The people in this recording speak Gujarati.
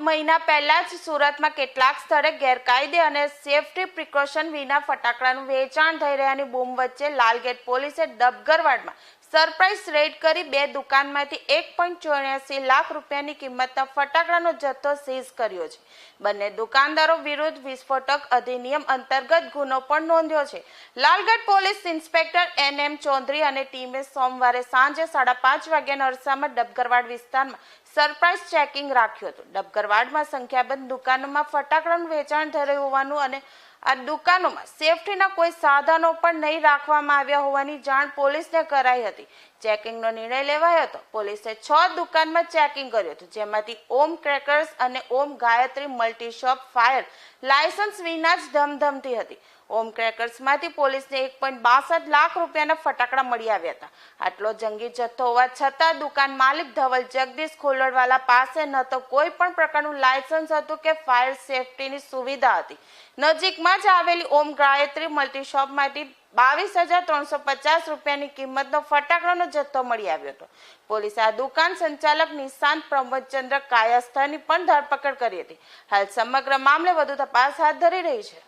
મહિના પહેલા જ સુરતમાં કેટલાક સ્થળે ગેરકાયદે અને સેફટી પ્રિકોશન વિના ફટાકડાનું વેચાણ થઈ રહ્યાની બૂમ વચ્ચે લાલગેટ પોલીસે ડબગરવાડમાં સરપ્રાઇઝ રેડ કરી બે દુકાનમાંથી એક પોઈન્ટ ચોર્યાસી લાખ રૂપિયાની કિંમતના ફટાકડાનો જથ્થો સીઝ કર્યો છે. બંને દુકાનદારો વિરુદ્ધ વિસ્ફોટક અધિનિયમ અંતર્ગત ગુનો પણ નોંધ્યો છે. Lalgadh police inspector N M Chaudhary અને ટીમે સોમવારે સાંજે સાડા પાંચ વાગ્યાના અરસામાં ડબગરવાડ વિસ્તારમાં સરપ્રાઇઝ ચેકિંગ રાખ્યું હતું. ડબગરવાડમાં સંખ્યાબંધ દુકાનોમાં ફટાકડાનું વેચાણ થઈ રહ્યું હોવાનું અને આ દુકાનોમાં સેફટીના કોઈ સાધનો પણ નહીં રાખવામાં આવ્યા હોવાની જાણ પોલીસને કરાઈ હતી. ચેકિંગનો નિર્ણય લેવાયો હતો. પોલીસે છ દુકાનમાં ચેકિંગ કર્યું હતું, જેમાંથી ઓમ ક્રેકર્સ અને Om Gayatri multi shop fire licence વિના જ ધમધમતી હતી. ઓમ ક્રેકર્સમાંથી પોલીસને એક પોઈન્ટ બાસઠ લાખ રૂપિયાના ફટાકડા મળી આવ્યા હતા. આટલો જંગી જથ્થો હોવા છતાં દુકાન માલિક ધવલ જગદીશ ખોલડવાલા પાસે ન તો કોઈ પણ પ્રકારનું લાયસન્સ હતું કે ફાયર સેફટીની સુવિધા હતી. નજીકમાં જ આવેલી ઓમ ગાયત્રી મલ્ટી શોપમાંથી બાવીસ હજાર ત્રણસો પચાસ રૂપિયાની કિંમતનો ફટાકડાનો જથ્થો મળી આવ્યો હતો. પોલીસે આ દુકાન સંચાલક નિશાંત પ્રમોદચંદ્ર કાયસ્થાની પણ ધરપકડ કરી હતી. હાલ સમગ્ર મામલે વધુ તપાસ હાથ ધરી રહી છે.